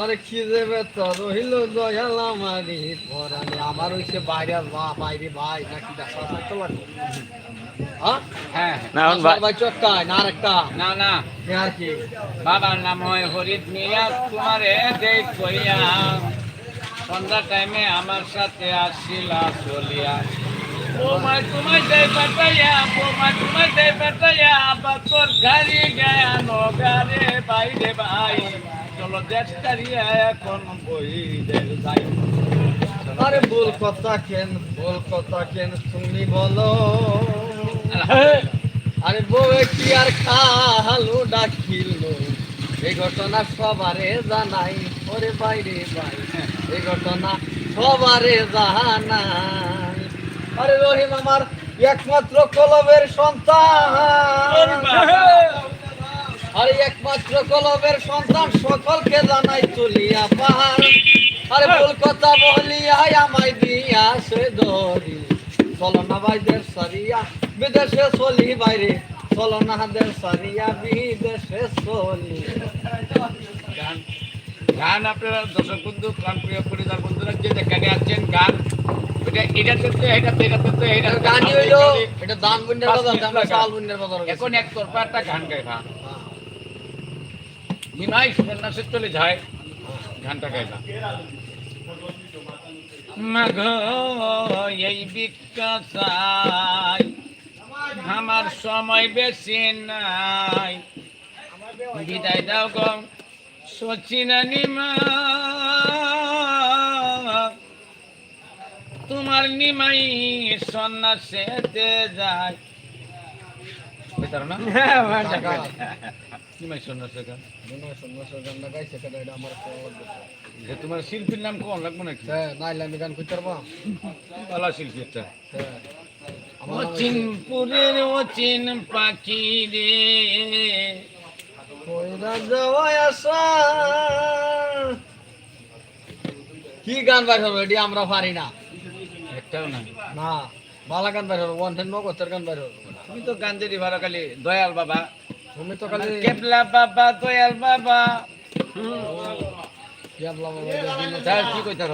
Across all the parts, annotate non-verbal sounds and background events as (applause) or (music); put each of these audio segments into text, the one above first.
আরে কি দেবে তো রহিল দয়াল আমারি পরানে আমার হইছে বাইরে বা বাইরে ভাই নাকি দেখা থাকতে লাগবে হ্যাঁ? হ্যাঁ। না এখন ভাই ভাই চটকায় না আরেকটা না না। এ আর কি? বাবার নাম হয় হরিদ মিয়া তোমারে দেখ কইয়া। সন্ধ্যা টাইমে আমার সাথে আসিলা চলিয়া। বোমায় তোমায় দেয় পাঠাইয়া বোমায় তোমায় দেয় পাঠাইয়া বাতর গাড়ি গায়া বাইরে ভাই। ভুল কেন, ভুল কথা কেন তুমি আরে বউ কি আর খালু ডাকিল? এই ঘটনা সবারে জানাই, ওরে বাইরে ভাই এই ঘটনা সবারে জানাই। আরে রহিম আমার একমাত্র কলবের সন্তান। আরে একমাত্র কলবের সন্তান সকলকে জানাই চলিয়া পাহাড়। আরে ভুল কথা বলিয়াই আমায় দিয়া সে ধরি চলো না ভাইদের সারিয়া বিদেশে চলি বাইরে চলো না হাদের সারিয়া বিদেশে চলি। গান গান আপনারা দর্শক বন্ধু প্রাণ প্রিয় পরিবার বন্ধুরা যে যেখানে আছেন গান এখন এক তরফা একটা গান গাই না নিমাই সন্ন্যাসে চলে যায়। গানটা গাই মাঘ এই বিকাশাই আমার সময় বেশি নাই। বিদায় দাও গো সচিনা নিমা তোমার নিমাই সন্ন্যাসেতে যায়। বুঝতে না? নিমাই সন্ন্যাসে গান যে তোমার শিল্পীর নাম কোন লাগবে নাকি? নাইলে আমি গান করতে পারব ভালো শিল্পী একটা। আমার অচিনপুরের অচিন পাখি রে। কি গান বাইর হবে? এটি আমরা পারি না। একটাও না না বালা গান বাইর হবে ওয়ান নগতের গান বাইর হবে। তুমি তো গান্ধীর ভালো খালি দয়াল বাবা। তুমি তো খালি কেপলা বাবা দয়াল বাবা। কেবলা বাবা যে দিনে তার কি কই তার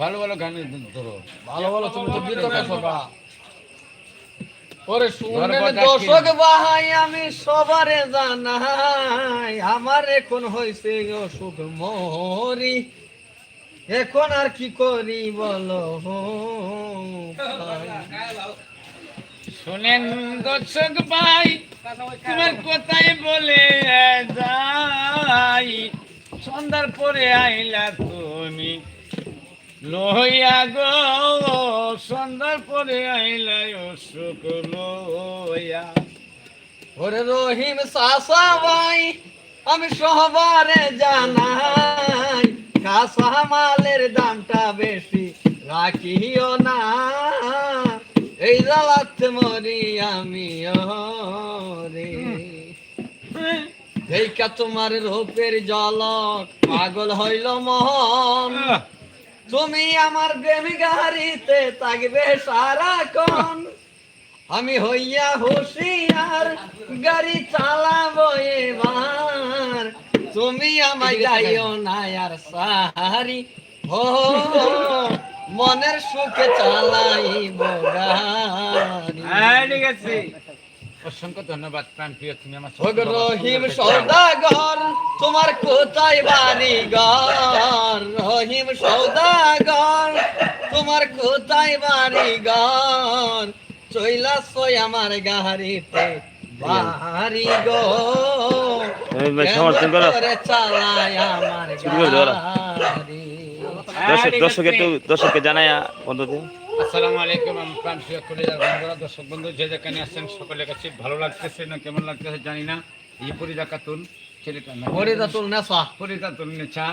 ভালো ভালো গান ধরো। ভালো ভালো তুমি তো গীত গাইছো ওরে শুনে ঘর ঘর দর্শক ভাই আমি সবারে জানাই আমার এখন হইছে অসুখ মরি এখন আর কি করি বলো? (laughs) শুনেন দর্শক ভাই, তোমার কথাই বলে যাই। সন্ধ্যার পরে আইলা তুমি। লইয়া গো, সন্ধ্যার পরে আইলা অসুখ লইয়া। ওরে রহিম সাসা ভাই, আমি সহবারে জানাই কাঁচা মালের দামটা বেশি রাখিও না। এই জ্বালাতে মরি আমি রে। দেখা তোমার রূপের জলক পাগল হইল মহন। তুমি আমার গাড়িতে থাকবে সারাক্ষণ। আমি হইয়া হুশিয়ার গাড়ি চালাবো এবার। তুমি আমায় যাইও না আর সাহারি। ও মনের সুখে চালাইব গাড়ি ঠিক আছে। অসংখ্য ধন্যবাদ প্রাণ প্রিয় তুমি আমার রহিম সৌদাগর তোমার কোথায় বাড়ি ঘর রহিম সৌদাগর তোমার কোথায় বাড়ি ঘর চইলা সই আমার গাড়িতে বাড়ি গো চালায় আমার। গাড়ি? দর্শক দর্শক একটু দর্শককে জানায়া বন্ধুতে আসসালামু আলাইকুম আমি প্রাণ প্রিয় কলিজার বন্ধুরা দর্শক বন্ধু যে যেখানে আসছেন সকলের কাছে ভালো লাগতেছে না কেমন লাগতেছে জানি না। এই পরিদা কাতুন ছেলেটার নাম হরিদা তুল নেশা। পরিদা তুল নেছা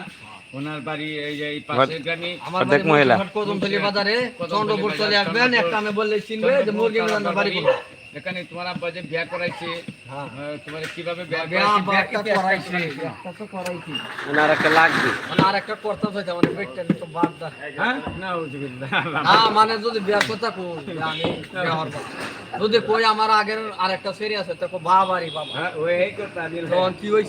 ওনার বাড়ি এই যে এই পাশের গ্রামে। আমার বাড়ি মহিলা। কদমতলি বাজারে চন্দ্রপুর চলে আসবেন। একটা আমি বললে চিনবে যে মুরগি বাড়ি এখানে তোমার আব্বা যে বিয়া করাইছে হ্যাঁ তোমার কীভাবে একটা ওনার লাগবে। মানে করতে মানে পেটটা তো বাদ দা হ্যাঁ? না হ্যাঁ মানে যদি কথা আমি। যদি কই আমার আগের আরেকটা সেরে সেরি আছে তো বাবারি বাবা। হ্যাঁ ওই কথা তখন কি হইছে?